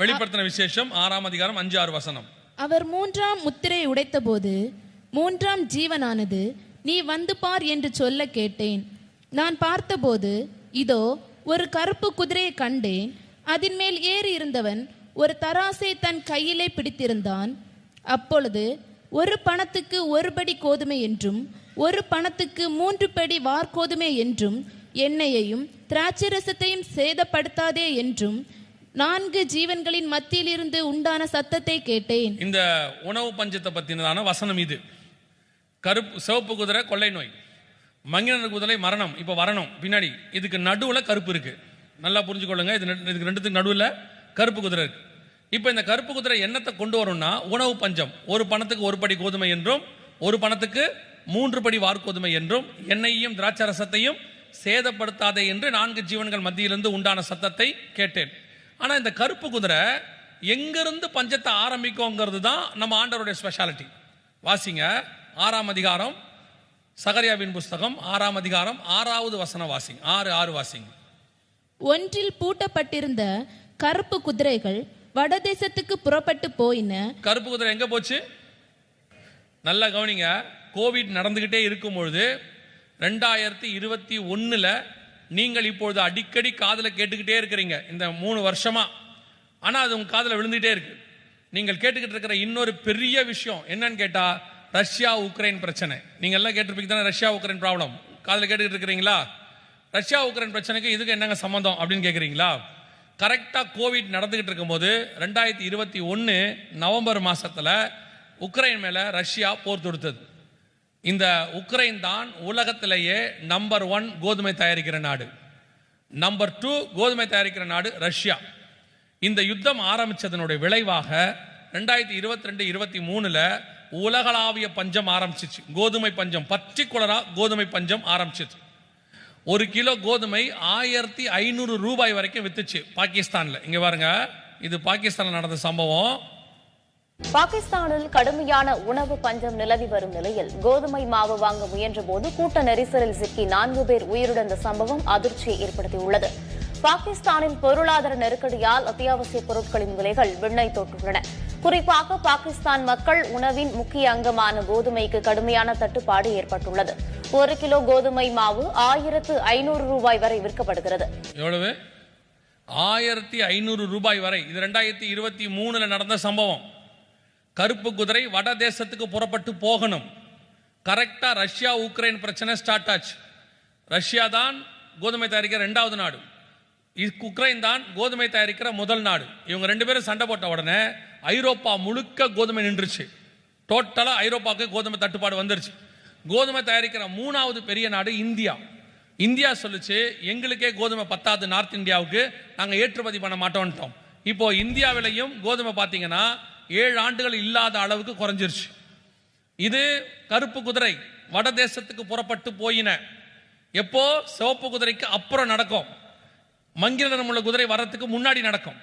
வெளிப்படுத்தின விசேஷம் ஆறாம் அதிகாரம் அஞ்சு ஆறு வசனம். அவர் மூன்றாம் முத்திரை உடைத்தபோது மூன்றாம் ஜீவனானது நீ வந்து பார் என்று சொல்ல கேட்டேன். நான் பார்த்தபோது இதோ ஒரு கருப்பு குதிரையை கண்டேன். அதன் மேல் ஏறி இருந்தவன் ஒரு தராசை தன் கையிலே பிடித்திருந்தான். அப்பொழுது ஒரு பணத்துக்கு ஒரு படி கோதுமை என்றும் ஒரு பணத்துக்கு மூன்று படி வார்கோதுமை என்றும் எண்ணெயையும் திராட்சரசத்தையும் சேதப்படுத்தாதே என்றும் நான்கு ஜீவன்களின் மத்தியில் இருந்து உண்டான சத்தத்தை கேட்டேன். இந்த உணவு பஞ்சத்தை பத்தினதான வசனம் இது. கருப்பு சிவப்பு குதிரை கொள்ளை நோய். மங்கின குதிரை மரணம். இப்போ வரணும். பின்னாடி. இதுக்கு நடுவுல கருப்பு இருக்கு. நல்லா புரிஞ்சுக்கொள்ளுங்க. இது ரெண்டு- இதுக்கு ரெண்டுத்துக்கு நடுவில் கருப்பு குதிரை இருக்கு. இப்போ இந்த கருப்பு குதிரை என்னத்தை கொண்டு வரும்னா உணவு பஞ்சம். ஒரு பணத்துக்கு ஒரு படி கோதுமை என்றும் ஒரு பணத்துக்கு மூன்று படி வார்கோதுமை என்றும் எண்ணெயையும் திராட்சரசத்தையும் சேதப்படுத்தாதே என்று நான்கு ஜீவன்கள் மத்தியிலிருந்து உண்டான சத்தத்தை கேட்டேன். ஆனா இந்த கருப்பு குதிரை எங்கிருந்து பஞ்சத்தை ஆரம்பிக்கும்ங்கிறது தான் நம்ம ஆண்டவருடைய ஸ்பெஷாலிட்டி வாசிங்க. ஆறாம் அதிகாரம் சகரியாவின் புஸ்தகம் ஆறாம் அதிகாரம் ஆறாவது வசனம் வாசிங்க. ஆறு ஆறு வாசிங்க. ஒன்றில் பூட்டப்பட்டிருந்த கருப்பு குதிரைகள் வடதேசத்துக்கு புறப்பட்டு போயின. கருப்பு குதிரை எங்க போச்சு? நல்லா கவனிங்க. கோவிட் நடந்துகிட்டே இருக்கும் பொழுது ரெண்டாயிரத்தி இருபத்தி ஒண்ணுல நீங்கள் இப்பொழுது அடிக்கடி காதில் கேட்டுக்கிட்டே இருக்கிறீங்க இந்த மூணு வருஷமா. ஆனால் அது உங்க காதில் விழுந்துகிட்டே இருக்கு. நீங்கள் கேட்டுக்கிட்டு இருக்கிற இன்னொரு பெரிய விஷயம் என்னன்னு கேட்டா ரஷ்யா உக்ரைன் பிரச்சனை. நீங்க எல்லாம் கேட்டிருப்பீங்க தானே ரஷ்யா உக்ரைன் ப்ராப்ளம் காதில் கேட்டுக்கிட்டு இருக்கிறீங்களா? ரஷ்யா உக்ரைன் பிரச்சனைக்கு இதுக்கு என்னங்க சம்மந்தம் அப்படின்னு கேட்குறீங்களா கரெக்டாக கோவிட் நடந்துகிட்டு இருக்கும்போது ரெண்டாயிரத்தி இருபத்தி ஒன்று நவம்பர் மாதத்தில் உக்ரைன் மேலே ரஷ்யா போர் தொடுத்தது. இந்த உக்ரைன் தான் உலகத்திலேயே நம்பர் ஒன் கோதுமை தயாரிக்கிற நாடு. நம்பர் டூ கோதுமை தயாரிக்கிற நாடு ரஷ்யா. இந்த யுத்தம் ஆரம்பித்ததனுடைய விளைவாக ரெண்டாயிரத்தி இருபத்தி ரெண்டு இருபத்தி மூணில் உலகளாவிய பஞ்சம் ஆரம்பிச்சிச்சு. கோதுமை பஞ்சம் பர்டிகுலராக கோதுமை பஞ்சம் ஆரம்பிச்சிச்சு. ஒரு கிலோ கோதுமை ஆயிரத்தி ஐநூறு ரூபாய் வரைக்கும் வித்துச்சு பாகிஸ்தானில். இங்கே பாருங்கள் இது பாகிஸ்தானில் நடந்த சம்பவம். பாகிஸ்தானில் கடுமையான உணவு பஞ்சம் நிலவி வரும் நிலையில் கோதுமை மாவு வாங்க முயன்றபோது கூட்ட நெரிசலில் சிக்கி நான்கு பேர் உயிரிழந்த சம்பவம் அதிர்ச்சியை ஏற்படுத்தியுள்ளது. பாகிஸ்தானின் பொருளாதார நெருக்கடியால் அத்தியாவசிய பொருட்களின் விலைகள் விண்ணை தொட்டுள்ளன. குறிப்பாக பாகிஸ்தான் மக்கள் உணவின் முக்கிய அங்கமான கோதுமைக்கு கடுமையான தட்டுப்பாடு ஏற்பட்டுள்ளது. ஒரு கிலோ கோதுமை மாவு ஆயிரத்து ஐநூறு ரூபாய் வரை விற்கப்படுகிறது. எவ்வளவு? ஆயிரத்தி ஐநூறு ரூபாய் வரை. இது ரெண்டாயிரத்தி இருபத்தி மூணுல நடந்த சம்பவம். கருப்பு குதிரை வட தேசத்துக்கு புறப்பட்டு போகணும். கரெக்டாக ரஷ்யா உக்ரைன் பிரச்சனை ஸ்டார்ட் ஆச்சு. ரஷ்யா தான் கோதுமை தயாரிக்கிற ரெண்டாவது நாடு. உக்ரைன் தான் கோதுமை தயாரிக்கிற முதல் நாடு. இவங்க ரெண்டு பேரும் சண்டை போட்ட உடனே ஐரோப்பா முழுக்க கோதுமை நின்றுச்சு. டோட்டலாக ஐரோப்பாவுக்கு கோதுமை தட்டுப்பாடு வந்துருச்சு. கோதுமை தயாரிக்கிற மூணாவது பெரிய நாடு இந்தியா. இந்தியா சொல்லுச்சு எங்களுக்கே கோதுமை பத்தாது நார்த் இந்தியாவுக்கு. நாங்கள் ஏற்றுமதி பண்ண மாட்டோம்ட்டோம். இப்போ இந்தியாவிலையும் கோதுமை பார்த்தீங்கன்னா ஏழு ஆண்டுகள் இல்லாத அளவுக்கு குறைஞ்சிருச்சு. இது கருப்பு குதிரை வட தேசத்துக்கு புறப்பட்டு போயின. எப்போ? சிவப்பு குதிரைக்கு அப்புறம் நடக்கும். மங்கிர நிறமுள்ள குதிரை வர்றதுக்கு முன்னாடி நடக்கும்.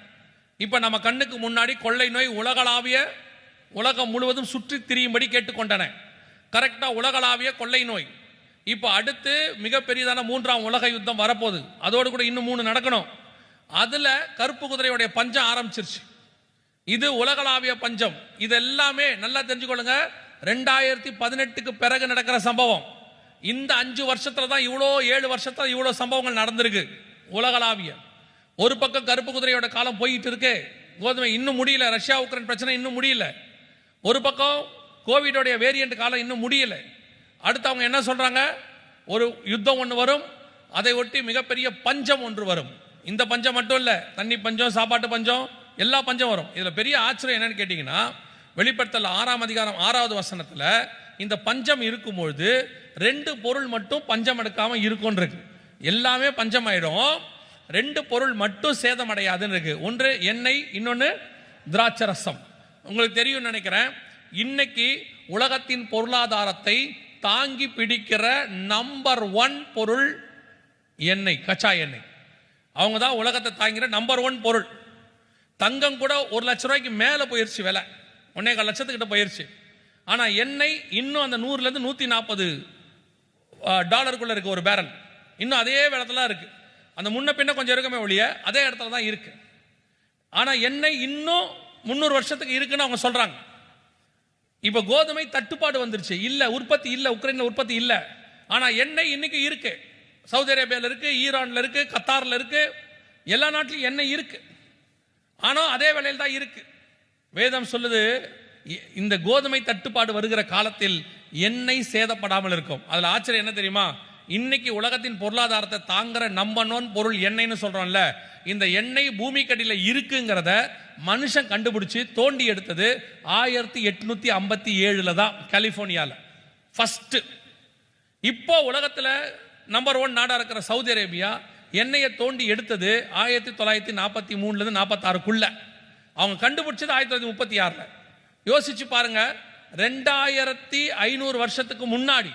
இப்போ நம்ம கண்ணுக்கு முன்னாடி கொள்ளை நோய் உலகளாவிய உலகம் முழுவதும் சுற்றி திரியும்படி கேட்டுக்கொண்டன. கரெக்டாக உலகளாவிய கொள்ளை நோய். இப்போ அடுத்து மிகப்பெரியதான மூன்றாம் உலக யுத்தம் வரப்போகுது. அதோடு கூட இன்னும் மூணு நடக்கணும். அதில் கருப்பு குதிரையுடைய பஞ்சம் ஆரம்பிச்சிருச்சு. இது உலகளாவிய பஞ்சம். இது எல்லாமே நல்லா தெரிஞ்சுக்கொள்ளுங்க. ரெண்டாயிரத்தி பதினெட்டுக்கு பிறகு நடக்கிற சம்பவம். இந்த அஞ்சு வருஷத்துல தான் இவ்வளோ ஏழு வருஷத்துல இவ்வளோ சம்பவங்கள் நடந்திருக்கு. உலகளாவிய. ஒரு பக்கம் கருப்பு குதிரையோட காலம் போயிட்டு இருக்கு கோதுமை இன்னும் முடியல. ரஷ்யா உக்ரைன் பிரச்சனை இன்னும் முடியல. ஒரு பக்கம் கோவிடோடைய வேரியண்ட் காலம் இன்னும் முடியல. அடுத்து அவங்க என்ன சொல்றாங்க? ஒரு யுத்தம் ஒன்று வரும். அதை ஒட்டி மிகப்பெரிய பஞ்சம் ஒன்று வரும். இந்த பஞ்சம் மட்டும் இல்லை. தண்ணி பஞ்சம் சாப்பாட்டு பஞ்சம் எல்லா பஞ்சம் வரும். இதில் பெரிய ஆச்சரியம் என்னன்னு கேட்டிங்கன்னா வெளிப்படுத்தல ஆறாம் அதிகாரம் ஆறாவது வசனத்தில் இந்த பஞ்சம் இருக்கும்பொழுது ரெண்டு பொருள் மட்டும் பஞ்சம் எடுக்காமல் இருக்கும் இருக்கு. எல்லாமே பஞ்சம் ஆயிடும் ரெண்டு பொருள் மட்டும் சேதம் அடையாதுன்னு இருக்கு ஒன்று எண்ணெய் இன்னொன்று திராட்சை ரசம் உங்களுக்கு தெரியும் நினைக்கிறேன். இன்னைக்கு உலகத்தின் பொருளாதாரத்தை தாங்கி பிடிக்கிற நம்பர் ஒன் பொருள் எண்ணெய் கச்சா எண்ணெய். அவங்க தான் உலகத்தை தாங்கிற நம்பர் ஒன் பொருள். தங்கம் கூட ஒரு லட்ச ரூபாய்க்கு மேலே போயிருச்சு விலை. ஒன்னே கால் லட்சத்துக்கிட்ட போயிருச்சு. ஆனால் எண்ணெய் இன்னும் அந்த நூறுலேருந்து நூற்றி நாற்பது டாலருக்குள்ளே இருக்குது ஒரு பேரல். இன்னும் அதே இடத்துல இருக்குது அந்த முன்ன பின்ன கொஞ்சம் இருக்குமே ஒழிய அதே இடத்துல தான் இருக்குது ஆனால் எண்ணெய் இன்னும் முந்நூறு வருஷத்துக்கு இருக்குன்னு அவங்க சொல்கிறாங்க இப்போ கோதுமை தட்டுப்பாடு வந்துருச்சு. இல்லை உற்பத்தி இல்லை உக்ரைனில் உற்பத்தி இல்லை. ஆனால் எண்ணெய் இன்னைக்கு இருக்குது சவுதி அரேபியாவில் இருக்குது ஈரானில் இருக்குது கத்தாரில் இருக்குது எல்லா நாட்டிலும் எண்ணெய் இருக்குது ஆனால் அதே வேளையில் தான் இருக்கு. வேதம் சொல்லுது இந்த கோதுமை தட்டுப்பாடு வருகிற காலத்தில் எண்ணெய் சேதப்படாமல் இருக்கும். அதில் ஆச்சரியம் என்ன தெரியுமா? இன்னைக்கு உலகத்தின் பொருளாதாரத்தை தாங்குற நம்பனோன் பொருள் எண்ணெய்னு சொல்றோம்ல. இந்த எண்ணெய் பூமிக்கடியில் இருக்குங்கிறத மனுஷன் கண்டுபிடிச்சு தோண்டி எடுத்தது ஆயிரத்தி எட்நூத்தி ஐம்பத்தி ஏழுல தான் கலிஃபோர்னியாவில் ஃபஸ்ட்டு இப்போ உலகத்தில் நம்பர் ஒன் நாடாக இருக்கிற சவுதி அரேபியா எண்ணெயை தோண்டி எடுத்தது ஆயிரத்தி தொள்ளாயிரத்தி நாற்பத்தி மூணுலேருந்து நாற்பத்தாறுக்குள்ள. அவங்க கண்டுபிடிச்சது ஆயிரத்தி தொள்ளாயிரத்தி முப்பத்தி ஆறுல. யோசிச்சு பாருங்க ரெண்டாயிரத்தி ஐநூறு வருஷத்துக்கு முன்னாடி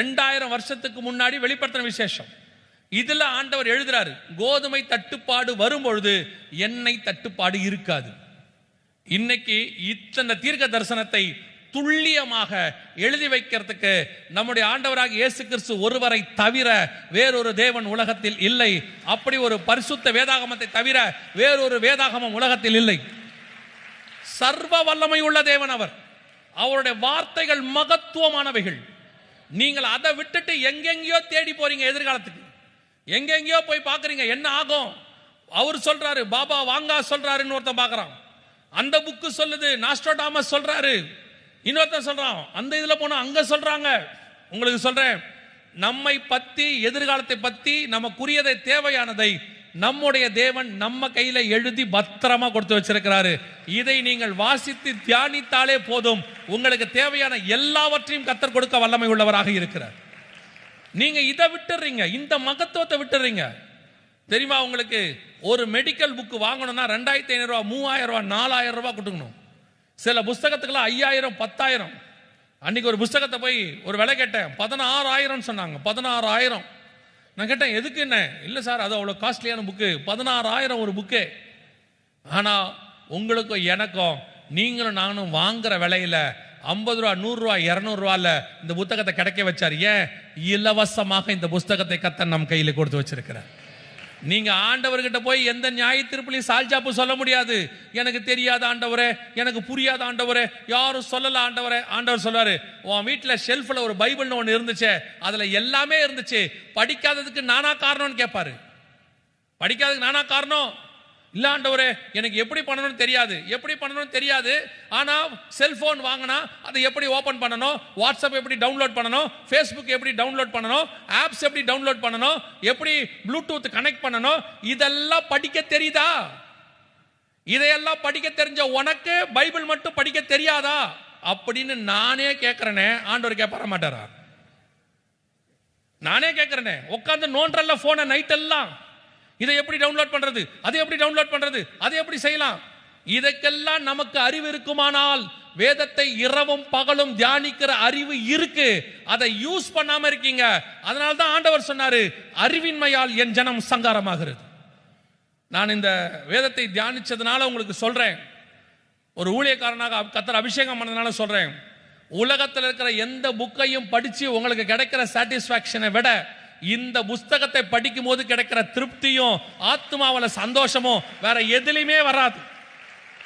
ரெண்டாயிரம் வருஷத்துக்கு முன்னாடி வெளிப்படுத்தின விசேஷம். இதில் ஆண்டவர் எழுதுறாரு கோதுமை தட்டுப்பாடு வரும்பொழுது எண்ணெய் தட்டுப்பாடு இருக்காது. இன்னைக்கு இத்தனை தீர்க்க தரிசனத்தை துல்லியமாக எழுதி வைக்கிறதுக்கு நம்முடைய ஆண்டவராக இயேசு கிறிஸ்து ஒருவரை தவிர வேறொரு தேவன் உலகத்தில் இல்லை. அப்படி ஒரு பரிசுத்த வேதாகமத்தை தவிர வேறொரு வேதாகமம் உலகத்தில் இல்லை. சர்வ வல்லமை உள்ள தேவன் அவர். அவருடைய வார்த்தைகள் மகத்துவமானவைகள். நீங்கள் அதை விட்டுட்டு எங்கெங்கேயோ தேடி போறீங்க எதிர்காலத்துக்கு. எங்கெங்கேயோ போய் பார்க்குறீங்க என்ன ஆகும்? அவர் சொல்றாரு பாபா வாங்கா சொல்றாருன்னு ஒருத்தன் பார்க்குறான். அந்த புக்கு சொல்லுது நாஸ்டோடாமஸ் சொல்றாரு. இன்னொருத்தன் சொல்றான் அந்த இதுல போனா அங்க சொல்றாங்க. உங்களுக்கு சொல்றேன் நம்மை பத்தி எதிர்காலத்தை பத்தி நமக்குரியதை தேவையானதை நம்முடைய தேவன் நம்ம கையில எழுதி பத்திரமா கொடுத்து வச்சிருக்கிறாரு. இதை நீங்கள் வாசித்து தியானித்தாலே போதும். உங்களுக்கு தேவையான எல்லாவற்றையும் கத்தர் கொடுக்க வல்லமை உள்ளவராக இருக்கிறார். நீங்க இதை விட்டுறீங்க இந்த மகத்துவத்தை விட்டுறீங்க. தெரியுமா உங்களுக்கு? ஒரு மெடிக்கல் புக் வாங்கணும்னா ரெண்டாயிரத்தி ஐநூறுரூவா மூவாயிரம் ரூபா நாலாயிரம் ரூபாய் கொடுக்கணும். சில புஸ்தகத்துக்கெல்லாம் ஐயாயிரம் பத்தாயிரம். அன்னைக்கு ஒரு புஸ்தகத்தை போய் ஒரு விலை கேட்டேன். பதினாறாயிரம் சொன்னாங்க. பதினாறாயிரம். நான் கேட்டேன் எதுக்கு என்ன? இல்லை சார் அது அவ்வளோ காஸ்ட்லியான புக்கு பதினாறாயிரம் ஒரு புக்கு ஆனால் உங்களுக்கும் எனக்கும் நீங்களும் நானும் வாங்குற விலையில ஐம்பது ரூபா நூறுரூவா இரநூறுவால இந்த புத்தகத்தை கிடைக்க வச்சார். ஏன்? இலவசமாக இந்த புஸ்தகத்தை கத்தன் நம் கையில் கொடுத்து வச்சிருக்கிறார். நீங்க ஆண்டவர்கிட்ட போய் எந்த நியாய திருப்பிலையும் சால்ஜாப்பு சொல்ல முடியாது. எனக்கு தெரியாத ஆண்டவரே எனக்கு புரியாத ஆண்டவரே யாரும் சொல்லல ஆண்டவரே. ஆண்டவர் சொல்வாரு உன் வீட்டில் ஷெல்ஃபில் ஒரு பைபிள்னு ஒன்று இருந்துச்சு அதுல எல்லாமே இருந்துச்சு. படிக்காததுக்கு நானா காரணம்னு கேட்பாரு படிக்காததுக்கு நானா காரணம்? இல்லாண்டவரே எனக்கு எப்படி பண்ணணும்னு தெரியாது. எப்படி பண்ணணும்னு தெரியாது. ஆனால் செல்போன் வாங்கினா அதை எப்படி ஓபன் பண்ணணும்? வாட்ஸ்அப் எப்படி டவுன்லோட் பண்ணணும்? ஃபேஸ்புக் எப்படி டவுன்லோட் பண்ணணும்? ஆப்ஸ் எப்படி டவுன்லோட் பண்ணணும்? எப்படி ப்ளூடூத் கனெக்ட் பண்ணணும்? இதெல்லாம் படிக்க தெரியுதா? இதையெல்லாம் படிக்க தெரிஞ்ச உனக்கு பைபிள் மட்டும் படிக்க தெரியாதா? அப்படின்னு நானே கேட்குறேனே ஆண்டவர் கேட்பார மாட்டாரா நானே கேட்குறேனே உட்காந்து நோன்றல்ல ஃபோனை நைட் எல்லாம். இதை எப்படி டவுன்லோட் பண்றது? அதை எப்படி டவுன்லோட் பண்றது? அதை எப்படி செய்யலாம்? இதற்கெல்லாம் நமக்கு அறிவு இருக்குமானால் வேதத்தை இரவும் பகலும் தியானிக்கிற அறிவு இருக்கு. அதை யூஸ் பண்ணாம இருக்கீங்க. அதனால தான் ஆண்டவர் சொன்னாரு அறிவின்மையால் என் ஜனம் சங்காரமாகிறது. நான் இந்த வேதத்தை தியானிச்சதுனால உங்களுக்கு சொல்றேன். ஒரு ஊழியக்காரனாக கத்தர் அபிஷேகம் பண்ணதுனால சொல்றேன். உலகத்தில் இருக்கிற எந்த புக்கையும் படிச்சு உங்களுக்கு கிடைக்கிற சாட்டிஸ்ஃபேக்ஷனை விட இந்த புஸ்தகத்தை படிக்கும் போது கிடைக்கிற திருப்தியும் ஆத்மாவில் சந்தோஷமும் வேற எதுலையுமே வராது.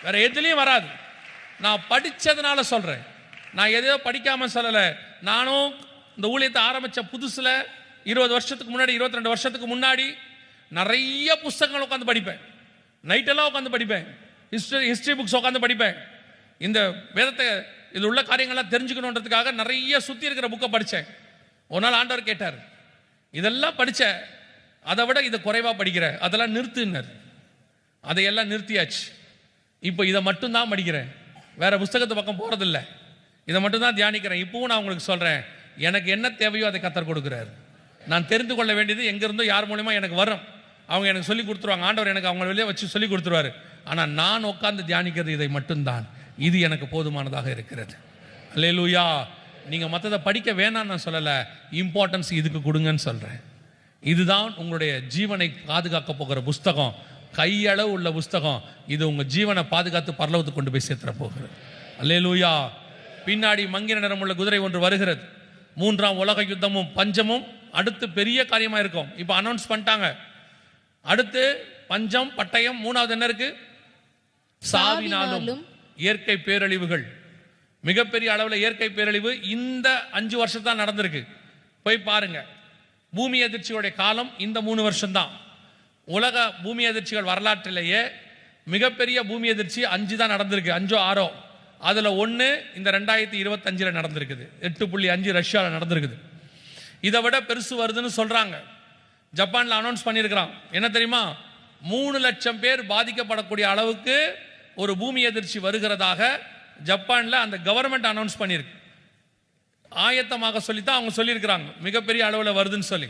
வேற எதுலையும் வராது. நான் படித்ததுனால சொல்கிறேன் நான் எதையோ படிக்காமல் சொல்லலை. நானும் இந்த ஊழியத்தை ஆரம்பித்த புதுசில் இருபது வருஷத்துக்கு முன்னாடி இருபத்தி ரெண்டு வருஷத்துக்கு முன்னாடி நிறைய புஸ்தகங்கள் உட்காந்து படிப்பேன். நைட்டெல்லாம் உட்காந்து படிப்பேன். ஹிஸ்டரி ஹிஸ்ட்ரி புக்ஸ் உட்காந்து படிப்பேன். இந்த வேதத்தை இது உள்ள காரியங்கள்லாம் தெரிஞ்சுக்கணுன்றதுக்காக நிறைய சுற்றி இருக்கிற புக்கை படித்தேன் ஒரு நாள் ஆண்டவர் கேட்டார் இதெல்லாம் படிச்ச அதை விட இதை குறைவா படிக்கிற அதெல்லாம் நிறுத்துனர் அதையெல்லாம் நிறுத்தியாச்சு. இப்போ இதை மட்டும்தான் படிக்கிறேன். வேற புஸ்தகத்து பக்கம் போறதில்ல. இதை மட்டும்தான் தியானிக்கிறேன். இப்பவும் நான் உங்களுக்கு சொல்றேன் எனக்கு என்ன தேவையோ அதை கத்தர் கொடுக்குறாரு. நான் தெரிந்து கொள்ள வேண்டியது எங்கிருந்தோ யார் மூலியமா எனக்கு வரும். அவங்க எனக்கு சொல்லி கொடுத்துருவாங்க. ஆண்டவர் எனக்கு அவங்க வெளியே வச்சு சொல்லி கொடுத்துருவாரு. ஆனால் நான் உட்கார்ந்து தியானிக்கிறது இதை மட்டும்தான். இது எனக்கு போதுமானதாக இருக்கிறது. அல்லேலூயா நீங்கள் மற்றதை படிக்க வேணாம்னு நான் சொல்லலை. இம்பார்ட்டன்ஸ் இதுக்கு கொடுங்கன்னு சொல்கிறேன் இதுதான் உங்களுடைய ஜீவனை பாதுகாக்க போகிற புஸ்தகம். கையளவு உள்ள புஸ்தகம். இது உங்கள் ஜீவனை பாதுகாத்து பரலவத்துக்கு கொண்டு போய் சேர்த்துற போகிறது. அல்லேலூயா. பின்னாடி மங்கின நிறமுள்ள குதிரை ஒன்று வருகிறது. மூன்றாம் உலக யுத்தமும் பஞ்சமும் அடுத்து பெரிய காரியமாக இருக்கும். இப்போ அனௌன்ஸ் பண்ணிட்டாங்க. அடுத்து பஞ்சம் பட்டயம் மூணாவது என்ன இருக்கு? சாவினாலும் இயற்கை பேரழிவுகள். மிகப்பெரிய அளவில் இயற்கை பேரழிவு இந்த அஞ்சு வருஷம் தான் நடந்திருக்கு. போய் பாருங்க. பூமி அதிர்ச்சியோடைய காலம் இந்த மூணு வருஷம்தான். உலக பூமி அதிர்ச்சிகள் வரலாற்றிலேயே மிகப்பெரிய பூமி அதிர்ச்சி அஞ்சு தான் நடந்திருக்கு. அஞ்சோ ஆறோ. அதில் ஒன்று இந்த ரெண்டாயிரத்தி இருபத்தஞ்சில் நடந்திருக்குது. எட்டு புள்ளி அஞ்சு ரஷ்யாவில் நடந்திருக்குது. இதை விட பெருசு வருதுன்னு சொல்கிறாங்க ஜப்பானில் அனௌன்ஸ் பண்ணியிருக்கிறான். என்ன தெரியுமா? மூணு லட்சம் பேர் பாதிக்கப்படக்கூடிய அளவுக்கு ஒரு பூமி அதிர்ச்சி வருகிறதாக ஜப்பானில் அந்த கவர்மெண்ட் அனௌன்ஸ் பண்ணியிருக்கு ஆயத்தமாக சொல்லித்தான் அவங்க சொல்லியிருக்கிறாங்க. மிகப்பெரிய அளவில் வருதுன்னு சொல்லி.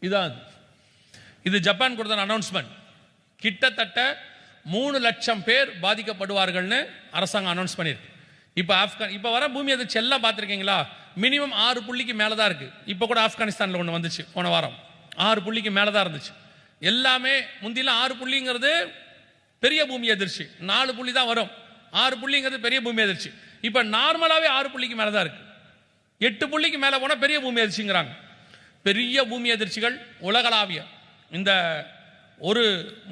இதான். இது ஜப்பான் கொடுத்த அனௌன்ஸ்மெண்ட் கிட்டத்தட்ட மூணு லட்சம் பேர் பாதிக்கப்படுவார்கள்னு அரசாங்கம் அனௌன்ஸ் பண்ணியிருக்கு இப்போ ஆப்கான் இப்போ வர பூமி அது எல்லாம் பார்த்துருக்கீங்களா? மினிமம் ஆறு புள்ளிக்கு மேலே தான் இருக்குது இப்போ கூட ஆப்கானிஸ்தானில் ஒன்று வந்துச்சு போன வாரம். ஆறு புள்ளிக்கு மேலே தான் இருந்துச்சு. எல்லாமே முந்திலாம் ஆறு புள்ளிங்கிறது பெரிய பூமி எதிர்ச்சி நாலு புள்ளி தான் வரும். ஆறு புள்ளிங்கிறது பெரிய பூமி எதிர்ச்சி இப்போ நார்மலாகவே ஆறு புள்ளிக்கு மேலே தான் இருக்குது எட்டு புள்ளிக்கு மேலே போனால் பெரிய பூமி அதிர்ச்சிங்கிறாங்க. பெரிய பூமி எதிர்ச்சிகள் உலகளாவிய. இந்த ஒரு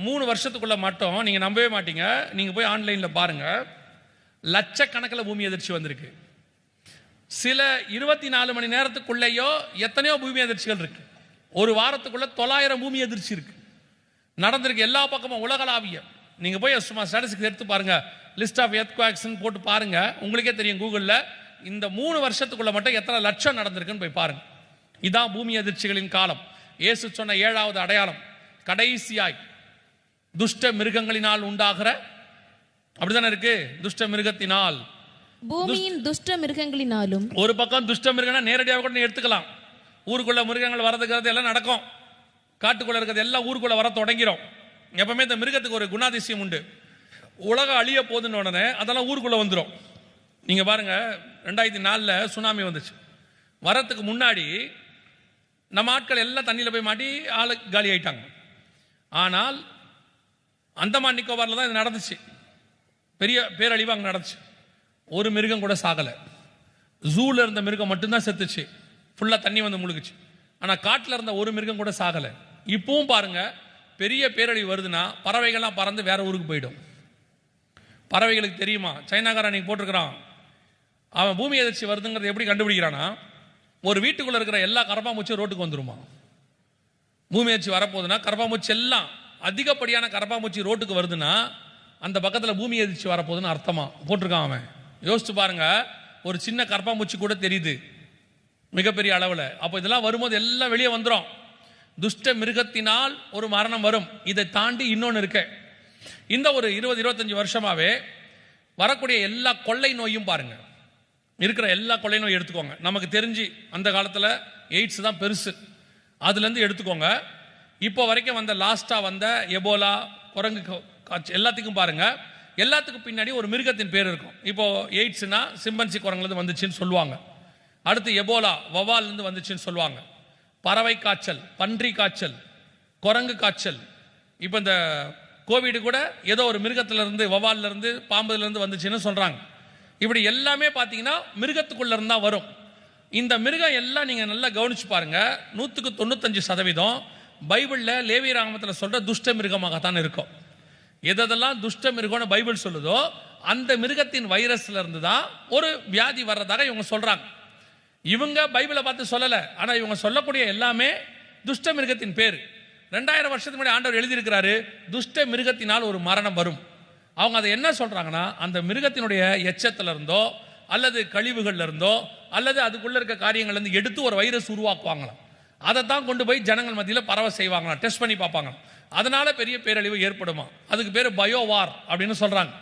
மூணு வருஷத்துக்குள்ளே மட்டும் நீங்கள் நம்பவே மாட்டீங்க. நீங்கள் போய் ஆன்லைனில் பாருங்கள் லட்சக்கணக்கில் பூமி அதிர்ச்சி வந்திருக்கு. சில இருபத்தி நாலு மணி நேரத்துக்குள்ளேயோ எத்தனையோ பூமி அதிர்ச்சிகள் இருக்கு. ஒரு வாரத்துக்குள்ள தொள்ளாயிரம் பூமி அதிர்ச்சி இருக்கு. நடந்திருக்கு எல்லா பக்கமும் உலகளாவிய. நீங்க போய் சும்மா ஸ்டாட்டிஸ்டிக்ஸ் எடுத்து பாருங்க. லிஸ்ட் ஆஃப் எர்த்குவாக்ஸ்னு போட்டு பாருங்க. உங்களுக்கே தெரியும் கூகுளில். இந்த மூணு வருஷத்துக்குள்ள மட்டும் எத்தனை லட்சம் நடந்திருக்குன்னு போய் பாருங்க. இதான் பூமி அதிர்ச்சிகளின் காலம். இயேசு சொன்ன ஏழாவது அடையாளம். கடைசியாய் துஷ்ட மிருகங்களினால் உண்டாகிற அப்படிதானே இருக்கு? துஷ்ட மிருகத்தினால். பூமியின் துஷ்ட மிருகங்களினாலும் ஒரு பக்கம் துஷ்ட மிருகம்னா நேரடியாக கூட எடுத்துக்கலாம். ஊருக்குள்ள மிருகங்கள் வரதுக்கிறது எல்லாம் நடக்கும். காட்டுக்குள்ள இருக்கிறது எல்லாம் ஊருக்குள்ள வர தொடங்கிரும். எப்பவுமே இந்த மிருகத்துக்கு ஒரு குணாதிசயம் உண்டு. உலகம் அழிய போகுதுன்னு உடனே அதெல்லாம் ஊருக்குள்ள வந்துடும் நீங்க பாருங்க ரெண்டாயிரத்தி நாலில் சுனாமி வந்துச்சு. வரத்துக்கு முன்னாடி நம்ம ஆட்கள் எல்லாம் தண்ணியில் போய் மாட்டி ஆளு காலி ஆயிட்டாங்க. ஆனால் அந்தமான் நிக்கோபாரில் தான் இது நடந்துச்சு. பெரிய பேரழிவு அங்கே நடந்துச்சு. ஒரு மிருகம் கூட சாகலை. ஜூவில் இருந்த மிருகம் மட்டும்தான் செத்துச்சு. ஃபுல்லாக தண்ணி வந்து முழுகுச்சு. ஆனால் காட்டில் இருந்த ஒரு மிருகம் கூட சாகலை. இப்பவும் பாருங்க பெரிய பேரழிவு வருதுன்னா பறவைகள்லாம் பறந்து வேற ஊருக்கு போயிடும். பறவைகளுக்கு தெரியுமா? சைனாக்காரன் நீங்கள் போட்டிருக்கிறான். அவன் பூமி எதிர்ச்சி வருதுங்கிறத எப்படி கண்டுபிடிக்கிறான்னா ஒரு வீட்டுக்குள்ளே இருக்கிற எல்லா கரப்பாம்பூச்சியும் ரோட்டுக்கு வந்துருமா? பூமி எதிர்ச்சி வரப்போகுதுன்னா கரப்பாம்பூச்சி எல்லாம் அதிகப்படியான கரப்பாம்பூச்சி ரோட்டுக்கு வருதுன்னா அந்த பக்கத்தில் பூமி எதிர்ச்சி வரப்போகுதுன்னு அர்த்தமா? போட்டிருக்கான் அவன். யோசிச்சு பாருங்க ஒரு சின்ன கற்பாம்பூச்சி கூட தெரியுது மிகப்பெரிய அளவில். அப்போ இதெல்லாம் வரும்போது எல்லாம் வெளியே வந்துடும் துஷ்ட மிருகத்தினால் ஒரு மரணம் வரும். இதை தாண்டி இன்னொன்று இருக்கு. இந்த ஒரு இருபது இருபத்தஞ்சி வருஷமாகவே வரக்கூடிய எல்லா கொள்ளை நோயும் பாருங்க. இருக்கிற எல்லா கொள்ளை நோய் எடுத்துக்கோங்க. நமக்கு தெரிஞ்சு அந்த காலத்தில் எய்ட்ஸ் தான் பெருசு. அதுலேருந்து எடுத்துக்கோங்க. இப்போ வரைக்கும் வந்த லாஸ்ட்டாக வந்த எபோலா குரங்கு எல்லாத்துக்கும் பாருங்கள் எல்லாத்துக்கும் பின்னாடி ஒரு மிருகத்தின் பேர் இருக்கும். இப்போது எய்ட்ஸ்னா சிம்பன்சி குரங்குலேருந்து வந்துச்சுன்னு சொல்லுவாங்க. அடுத்து எபோலா வவால்லேருந்து வந்துச்சுன்னு சொல்லுவாங்க. பறவை காய்ச்சல் பன்றி காய்ச்சல் குரங்கு காய்ச்சல். இப்போ இந்த கோவிடு கூட ஏதோ ஒரு மிருகத்திலேருந்து வவால்லேருந்து பாம்புலேருந்து வந்துச்சுன்னு சொல்கிறாங்க இப்படி எல்லாமே பார்த்தீங்கன்னா மிருகத்துக்குள்ளே இருந்தால் தான் வரும். இந்த மிருகம் எல்லாம் நீங்கள் நல்லா கவனிச்சு பாருங்கள் நூற்றுக்கு தொண்ணூத்தஞ்சு சதவீதம் பைபிளில் லேவி ராமத்தில் சொல்கிற துஷ்ட மிருகமாகத்தான் இருக்கும். எதெல்லாம் துஷ்ட மிருகம்னு பைபிள் சொல்லுதோ அந்த மிருகத்தின் வைரஸ்ல இருந்து தான் ஒரு வியாதி வர்றதாக இவங்க சொல்றாங்க. இவங்க பைபிளை பார்த்து சொல்லலை. ஆனால் இவங்க சொல்லக்கூடிய எல்லாமே துஷ்ட மிருகத்தின் பேர். ரெண்டாயிரம் வருஷத்துக்கு முன்னாடி ஆண்டவர் எழுதியிருக்கிறாரு துஷ்ட மிருகத்தினால் ஒரு மரணம் வரும். அவங்க அதை என்ன சொல்கிறாங்கன்னா அந்த மிருகத்தினுடைய எச்சத்துல இருந்தோ அல்லது கழிவுகள்ல இருந்தோ அல்லது அதுக்குள்ளே இருக்க காரியங்கள்லேருந்து எடுத்து ஒரு வைரஸ் உருவாக்குவாங்களாம். அதை தான் கொண்டு போய் ஜனங்கள் மத்தியில் பரவ செய்வாங்களாம் டெஸ்ட் பண்ணி பார்ப்பாங்க அதனால பெரிய பேரழிவு ஏற்படுமா? அதுக்கு பேர் பயோவார் அப்படின்னு சொல்கிறாங்க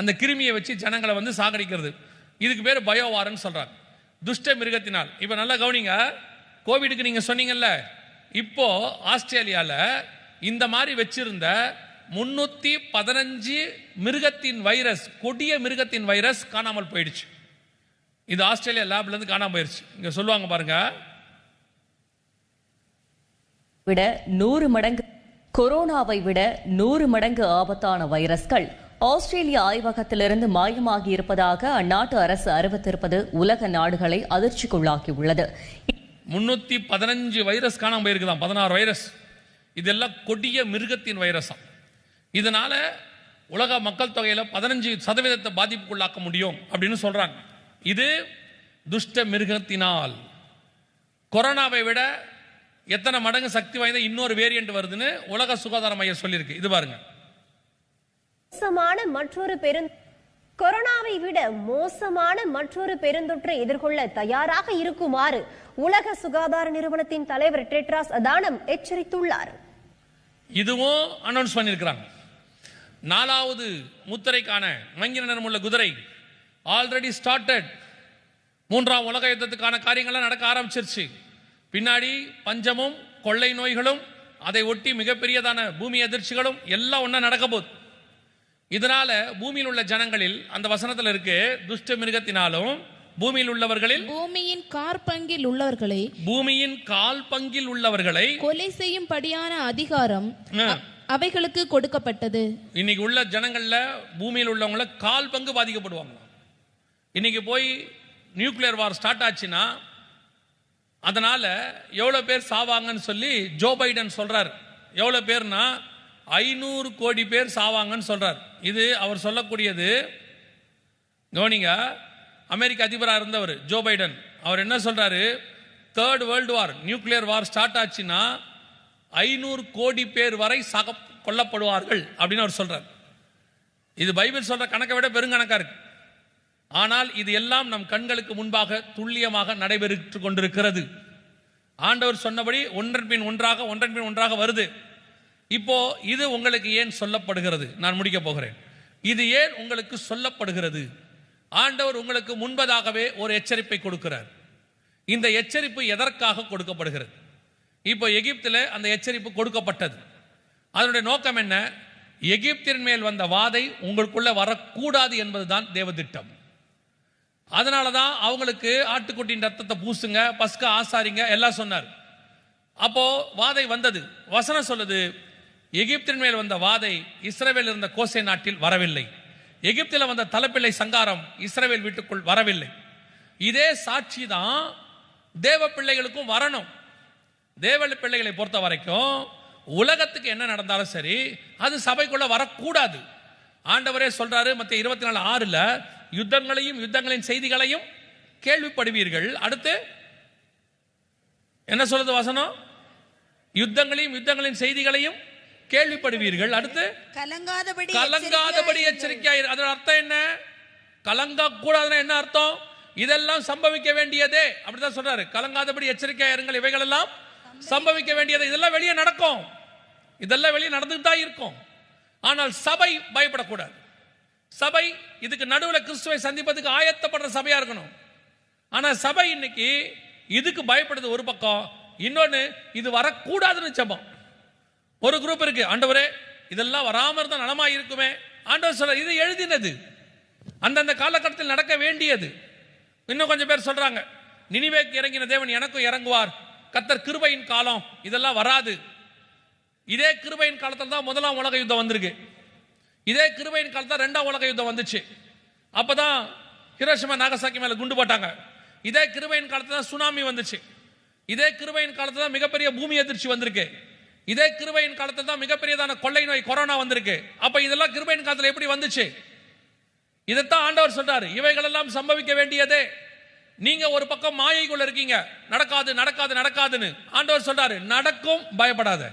அந்த கிருமியை வச்சு ஜனங்களை வந்து சாகடிக்கிறது. இதுக்கு பேர் பயோவார்னு சொல்கிறாங்க துஷ்ட மிருகத்தினால். இப்போ நல்லா கவனிங்க. கோவிடுக்கு நீங்கள் சொன்னீங்கல்ல. இப்போ ஆஸ்திரேலியாவில் இந்த மாதிரி வச்சிருந்த முன்னூற்றி பதினஞ்சு மிருகத்தின் வைரஸ் கொடிய மிருகத்தின் வைரஸ் காணாமல் போயிடுச்சு. இது ஆஸ்திரேலியா லேப்லேருந்து இருந்து காணாம போயிடுச்சு இங்கே சொல்லுவாங்க பாருங்க. விட நூறு மடங்கு கொரோனாவை விட நூறு மடங்கு ஆபத்தான வைரஸ்கள் ஆஸ்திரேலிய ஆய்வகத்திலிருந்து மாயமாகி இருப்பதாக அந்நாட்டு அரசு அறிவித்திருப்பது உலக நாடுகளை அதிர்ச்சிக்குள்ளாக்கியுள்ளது. முன்னூற்றி பதினஞ்சு வைரஸ் காணாமல் போயிருக்குதான் பதினாறு வைரஸ். இதெல்லாம் கொடிய மிருகத்தின் வைரஸாம். இதனால உலக மக்கள் தொகையில் பதினஞ்சு சதவீதத்தை பாதிப்புக்குள்ளாக்க முடியும் அப்படின்னு சொல்றாங்க. இது துஷ்ட மிருகத்தினால். கொரோனாவை விட எத்தனை மடங்கு சக்தி வாய்ந்த இன்னொரு வேரியன்ட் வருதுன்னு உலக சுகாதார மையம் சொல்லியிருக்கு. இது பாருங்க. மோசமான மற்றொரு பெருந் கொரோனாவை விட மோசமான மற்றொரு பெருந்தொற்றை எதிர்கொள்ள தயாராக இருக்குமாறு உலக சுகாதார நிறுவனத்தின் தலைவர் டெட்ராஸ் அதானம் எச்சரித்துள்ளார். இதுவும் அனௌன்ஸ் பண்ணியிருக்கிறாங்க. நாலாவது முத்திரைக்கான மங்கின நிறமுள்ள குதிரை ஆல்ரெடி ஸ்டார்டட் மூன்றாம் உலக யுத்தத்துக்கான காரியங்கள்லாம் நடக்க ஆரம்பிச்சிருச்சு. பின்னாடி பஞ்சமும் கொள்ளை நோய்களும் அதை ஒட்டி மிகப்பெரியதான பூமி அதிர்ச்சிகளும் எல்லாம் ஒன்றா நடக்க போகுது. இதனால பூமியில் உள்ள ஜனங்களில் அந்த வசனத்தில் இருக்கு துஷ்ட மிருகத்தினாலும் பூமியில் உள்ளவர்களில் பூமியின் கார்பங்கில் உள்ளவர்களை பூமியின் கால் பங்கில் உள்ளவர்களை கொலை செய்யும்படியான அதிகாரம் அவைகளுக்கு கொடுக்கப்பட்டது. இன்னைக்கு உள்ள ஜனங்கள்ல பூமியில் உள்ளவங்கள கால் பங்கு பாதிக்கப்படுவாங்க இன்னைக்கு போய் நியூக்ளியர் வார் ஸ்டார்ட் ஆச்சுன்னா அதனால் எவ்வளோ பேர் சாவாங்கன்னு சொல்லி ஜோ பைடன் சொல்கிறார் எவ்வளோ பேர்னா ஐநூறு கோடி பேர் சாவாங்கன்னு சொல்கிறார் இது அவர் சொல்லக்கூடியது கவனிங்க அமெரிக்க அதிபராக இருந்தவர் ஜோ பைடன். அவர் என்ன சொல்கிறாரு third world war nuclear war start ஆச்சுன்னா ஐநூறு கோடி பேர் வரை சக கொல்லப்படுவார்கள் அப்படின்னு அவர் சொல்கிறார் இது பைபிள் சொல்கிற கணக்கை விட பெருங்கணக்காக இருக்குது ஆனால் இது எல்லாம் நம் கண்களுக்கு முன்பாக துல்லியமாக நடைபெற்று கொண்டிருக்கிறது. ஆண்டவர் சொன்னபடி ஒன்றன் பின் ஒன்றாக ஒன்றன் பின் ஒன்றாக வருது. இப்போ இது உங்களுக்கு ஏன் சொல்லப்படுகிறது? நான் முடிக்க போகிறேன். இது ஏன் உங்களுக்கு சொல்லப்படுகிறது? ஆண்டவர் உங்களுக்கு முன்பதாகவே ஒரு எச்சரிப்பை கொடுக்கிறார். இந்த எச்சரிப்பு எதற்காக கொடுக்கப்படுகிறது? இப்போ எகிப்தில் அந்த எச்சரிப்பு கொடுக்கப்பட்டது. அதனுடைய நோக்கம் என்ன? எகிப்தின் மேல் வந்த வாதை உங்களுக்குள்ள வரக்கூடாது என்பதுதான் தேவதிட்டம் அதனால தான் அவங்களுக்கு ஆட்டுக்குட்டியின் ரத்தத்தை பூசுங்க பஸ்கா ஆசாரிங்க எல்லாம் சொன்னார். அப்போ வாதை வந்தது. வசனம் சொல்லுது எகிப்தின் மேல் வந்த வாதை இஸ்ரேவேல் இருந்த கோசை நாட்டில் வரவில்லை. எகிப்தில் வந்த தலைப்பிள்ளை சங்காரம் இஸ்ரேவேல் வீட்டுக்குள் வரவில்லை. இதே சாட்சி தான் தேவ பிள்ளைகளுக்கும் வரணும். தேவ பிள்ளைகளை பொறுத்த வரைக்கும் உலகத்துக்கு என்ன நடந்தாலும் சரி அது சபைக்குள்ள வரக்கூடாது. ஆண்டவரே சொல்றாரு மத்திய இருபத்தி நாலு ஆறுல யுத்தங்களையும் யுத்தங்களின் செய்திகளையும் கேள்விப்படுவீர்கள். அடுத்து என்ன சொல்றது வசனம்? யுத்தங்களையும் யுத்தங்களின் செய்திகளையும் கேள்விப்படுவீர்கள். அடுத்து கலங்காதபடி கலங்காதபடி எச்சரிக்கையாயிரு. அதோட அர்த்தம் என்ன? கலங்க கூடாதுன்னா என்ன அர்த்தம்? இதெல்லாம் சம்பவிக்க வேண்டியதே. அப்படிதான் சொல்றாரு. கலங்காதபடி எச்சரிக்கையாயிருங்கள். இவைகள் எல்லாம் சம்பவிக்க வேண்டியது. இதெல்லாம் வெளியே நடக்கும். இதெல்லாம் வெளியே நடந்துட்டு தான் இருக்கும். ஆனால் சபை பயப்படக்கூடாது. சபை இதுக்கு நடுவில் கிறிஸ்துவை சந்திப்பதுக்கு ஆயத்தப்படுற சபையாக இருக்கணும். ஆனால் சபை இன்னைக்கு இதுக்கு பயப்படுது ஒரு பக்கம் இன்னொன்று இது வரக்கூடாதுன்னு ஜெபம் ஒரு குரூப் இருக்கு ஆண்டவரே இதெல்லாம் வராமல் இருந்தால் நலமாக இருக்குமே. ஆண்டவர் சொல்ற இது எழுதினது. அந்தந்த காலகட்டத்தில் நடக்க வேண்டியது. இன்னும் கொஞ்சம் பேர் சொல்றாங்க நினிவேக்கு இறங்கின தேவன் எனக்கும் இறங்குவார். கத்தர் கிருபையின் காலம் இதெல்லாம் வராது. இதே கிருபையின் காலத்தில் தான் முதலாம் உலக யுத்தம் வந்திருக்கு. இதே கிருபையின் காலத்தில் ரெண்டாம் உலக யுத்தம் வந்துச்சு. அப்பதான் ஹிரோஷிமா நாகசாக்கி மேலே குண்டு போட்டாங்க. இதே கிருபையின் காலத்தில் தான் சுனாமி வந்துச்சு. இதே கிருபையின் காலத்தில் தான் மிகப்பெரிய பூமி அதிர்ச்சி வந்திருக்கு. இதே கிருபையின் காலத்தில் தான் மிகப்பெரியதான கொள்ளை நோய் கொரோனா வந்திருக்கு. அப்போ இதெல்லாம் கிருபையின் காலத்தில் எப்படி வந்துச்சு? இதைத்தான் ஆண்டவர் சொல்றாரு. இவைகளெல்லாம் சம்பவிக்க வேண்டியதே. நீங்க ஒரு பக்கம் மாயைக்குள்ள இருக்கீங்க. நடக்காது நடக்காது நடக்காதுன்னு ஆண்டவர் சொல்றாரு. நடக்கும் பயப்படாத.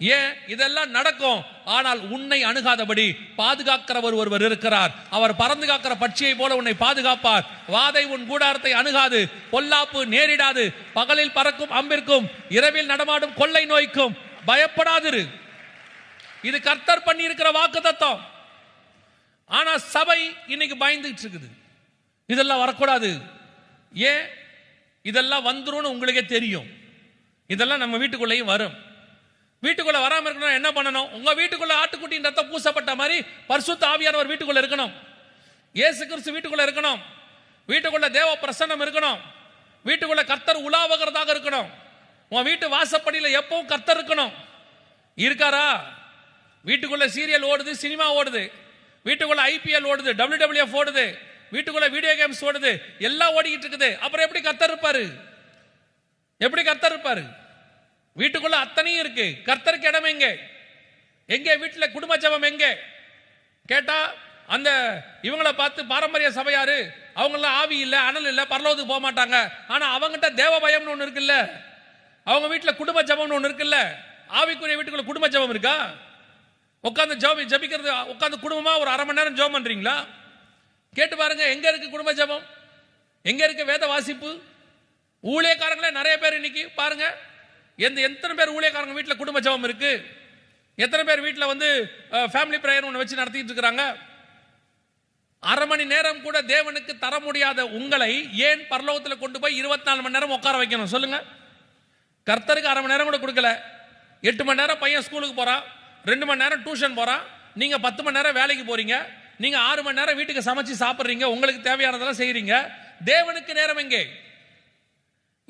ஏன் இதெல்லாம் நடக்கும்? ஆனால் உன்னை அணுகாதபடி பாதுகாக்கிறவர் ஒருவர் இருக்கிறார். அவர் பறந்து காக்கிற பட்சியை போல உன்னை பாதுகாப்பார். வாதை உன் கூடாரத்தை அணுகாது. பொல்லாப்பு நேரிடாது. பகலில் பறக்கும் அம்பிற்கும் இரவில் நடமாடும் கொள்ளை நோய்க்கும் பயப்படாதிரு. இது கர்த்தர் பண்ணி இருக்கிற வாக்கு தத்துவம் ஆனா சபை இன்னைக்கு பயந்துகிட்டு இருக்குது இதெல்லாம் வரக்கூடாது. ஏன்? இதெல்லாம் வந்துரும்னு உங்களுக்கே தெரியும். இதெல்லாம் நம்ம வீட்டுக்குள்ளேயும் வரும். வீட்டுக்குள்ள வராம இருக்கணும் என்ன பண்ணணும்? உங்க வீட்டுக்குள்ள ஆட்டுக்குட்டியின் ரத்தம் பூசப்பட்ட மாதிரி பரிசுத்த ஆவியானவர் வீட்டுக்குள்ள இருக்கணும். இயேசு கிறிஸ்து வீட்டுக்குள்ள இருக்கணும். வீட்டுக்குள்ள தேவ பிரசன்னம் இருக்கணும். வீட்டுக்குள்ள கர்த்தர் உலாவுகிறதாக இருக்கணும். உன் வீட்டு வாசப்படியில் எப்பவும் கர்த்தர் இருக்கணும். இருக்காரா? வீட்டுக்குள்ள சீரியல் ஓடுது சினிமா ஓடுது. வீட்டுக்குள்ள ஐபிஎல் ஓடுது WWF ஓடுது. வீட்டுக்குள்ள வீடியோ கேம்ஸ் ஓடுது. எல்லாம் ஓடிக்கிட்டு இருக்குது. அப்புறம் எப்படி கர்த்தர் இருப்பாரு? எப்படி கர்த்தர் இருப்பாரு? வீட்டுக்குள்ள அத்தனையும் இருக்கு. கர்த்தருக்கு இடம் எங்க? எங்க? வீட்டுல குடும்ப ஜபம் எங்க? கேட்டா அந்த இவங்களை பார்த்து பாரம்பரிய சபையாரு அவங்களாம் ஆவி இல்லை அனல் இல்லை பரலோகத்துக்கு போக மாட்டாங்க. ஆனா அவங்ககிட்ட தேவ பயம்னு ஒன்று இருக்குல்ல? அவங்க வீட்டில் குடும்ப ஜபம்னு ஒன்று இருக்குல்ல? ஆவிக்குரிய வீட்டுக்குள்ள குடும்ப ஜபம் இருக்கா? உட்காந்து ஜபம் ஜெபிக்கிறது உட்காந்து குடும்பமா ஒரு அரை மணி நேரம் ஜபம் பண்றீங்களா? கேட்டு பாருங்க எங்க இருக்கு குடும்ப ஜபம்? எங்க இருக்கு வேத வாசிப்பு? ஊழியக்காரங்களே நிறைய பேர் இன்னைக்கு பாருங்க. எந்த எத்தனை பேர் ஊழியக்காரங்க வீட்டில் குடும்ப ஜபம் இருக்கு? எத்தனை பேர் வீட்டில் வந்து ஃபேமிலி ப்ரேயர் ஒன்று வச்சு நடத்திட்டு இருக்கிறாங்க? அரை மணி நேரம் கூட தேவனுக்கு தர முடியாத உங்களை ஏன் பரலோகத்தில் கொண்டு போய் இருபத்தி நாலு மணி நேரம் உட்கார வைக்கணும் சொல்லுங்க. கர்த்தருக்கு அரை மணி நேரம் கூட கொடுக்கல. எட்டு மணி நேரம் பையன் ஸ்கூலுக்கு போறான் ரெண்டு மணி நேரம் டியூஷன் போறான் நீங்க பத்து மணி நேரம் வேலைக்கு போறீங்க நீங்க ஆறு மணி நேரம் வீட்டுக்கு சமைச்சு சாப்பிட்றீங்க உங்களுக்கு தேவையானதெல்லாம் செய்கிறீங்க தேவனுக்கு நேரம் எங்கே?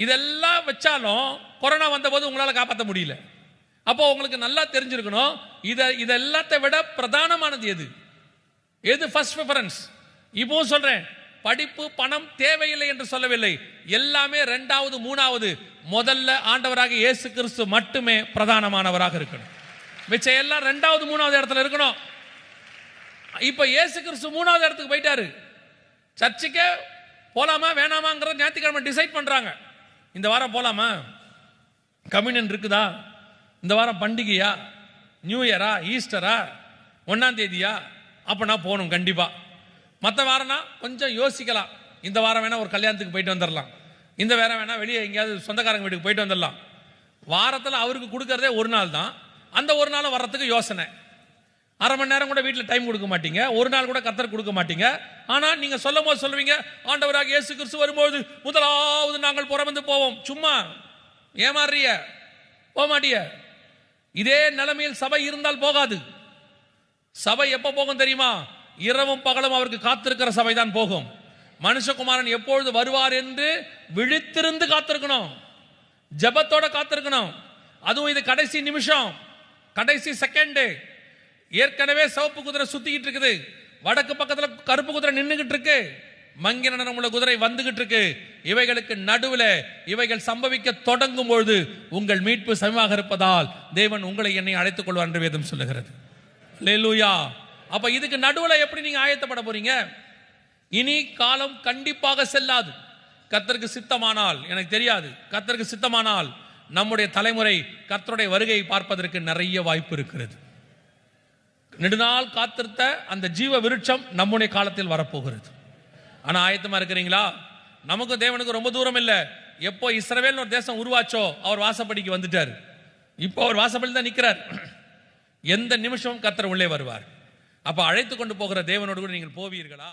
இதெல்லாம் வச்சாலும் கொரோனா வந்தபோது உங்களால் காப்பாற்ற முடியல. அப்போ உங்களுக்கு நல்லா தெரிஞ்சிருக்கணும் இதை இது விட பிரதானமானது எது? எது ஃபர்ஸ்ட் ப்ரிஃபரன்ஸ் இப்போவும் சொல்கிறேன் படிப்பு பணம் தேவையில்லை என்று சொல்லவில்லை. எல்லாமே ரெண்டாவது மூணாவது முதல்ல ஆண்டவராக இயேசு கிறிஸ்து மட்டுமே பிரதானமானவராக இருக்கணும். மிச்சம் எல்லாம் ரெண்டாவது மூணாவது இடத்துல இருக்கணும். இப்போ இயேசு கிறிஸ்து மூணாவது இடத்துக்கு போயிட்டாரு. சர்ச்சுக்கே போலாமா வேணாமாங்கிறத ஞாயிற்றுக்கிழமை டிசைட் பண்ணுறாங்க இந்த வாரம் போகலாமா கம்யூனியன் இருக்குதா? இந்த வாரம் பண்டிகையா? நியூ இயரா ஈஸ்டரா ஒன்றாம் தேதியா? அப்போ நான் போகணும் கண்டிப்பாக மற்ற வாரம்னா கொஞ்சம் யோசிக்கலாம். இந்த வாரம் வேணால் ஒரு கல்யாணத்துக்கு போயிட்டு வந்துடலாம் இந்த வாரம் வேணால் வெளியே எங்கேயாவது சொந்தக்காரங்க வீட்டுக்கு போயிட்டு வந்துடலாம் வாரத்தில் அவருக்கு கொடுக்கறதே ஒரு நாள் தான். அந்த ஒரு நாள் வர்றதுக்கு யோசனை. அரை மணி நேரம் கூட வீட்டில் டைம் கொடுக்க மாட்டீங்க. ஒரு நாள் கூட கத்தர் கொடுக்க மாட்டீங்க. ஆனால் நீங்கள் சொல்லும் போது சொல்லுவீங்க ஆண்டவராக இயேசு கிறிஸ்து வரும்போது முதலாவது நாங்கள் புறமந்து போவோம். சும்மா ஏமாறிய போக மாட்டிய இதே நிலைமையில் சபை இருந்தால் போகாது. சபை எப்போ போகும் தெரியுமா? இரவும் பகலும் அவருக்கு காத்திருக்கிற சபை தான் போகும். மனுஷகுமாரன் எப்பொழுது வருவார் என்று விழித்திருந்து காத்திருக்கணும். ஜபத்தோட காத்திருக்கணும். அதுவும் இது கடைசி நிமிஷம். கடைசி செகண்ட் ஏற்கனவே சிவப்பு குதிரை சுத்திக்கிட்டு இருக்குது. வடக்கு பக்கத்துல கருப்பு குதிரை நின்றுகிட்டு இருக்கு. மங்கின உள்ள குதிரை வந்துகிட்டு இருக்கு. இவைகளுக்கு நடுவில் இவைகள் சம்பவிக்க தொடங்கும் பொழுது உங்கள் மீட்பு சமமாக இருப்பதால் தேவன் உங்களை என்னை அழைத்துக் கொள்வார் என்று வேதம் சொல்லுகிறது. லேலூயா அப்ப இதுக்கு நடுவில் எப்படி நீங்க ஆயத்தப்பட போறீங்க? இனி காலம் கண்டிப்பாக செல்லாது. கத்தருக்கு சித்தமானால் எனக்கு தெரியாது. கத்தருக்கு சித்தமானால் நம்முடைய தலைமுறை கத்தருடைய வருகையை பார்ப்பதற்கு நிறைய வாய்ப்பு இருக்கிறது. நெடுநாள் காத்திருத்த அந்த ஜீவ விருட்சம் நம்முடைய காலத்தில் வரப்போகிறது. ஆனால் ஆயத்தமாக இருக்கிறீங்களா? நமக்கு தேவனுக்கு ரொம்ப தூரம் இல்லை. எப்போ இஸ்ரவேல்னு ஒரு தேசம் உருவாச்சோ அவர் வாசப்படிக்கு வந்துட்டார். இப்போ அவர் வாசப்படி தான் நிற்கிறார் எந்த நிமிஷமும் கத்தர் உள்ளே வருவார். அப்போ அழைத்து கொண்டு போகிற தேவனோடு கூட நீங்கள் போவீர்களா?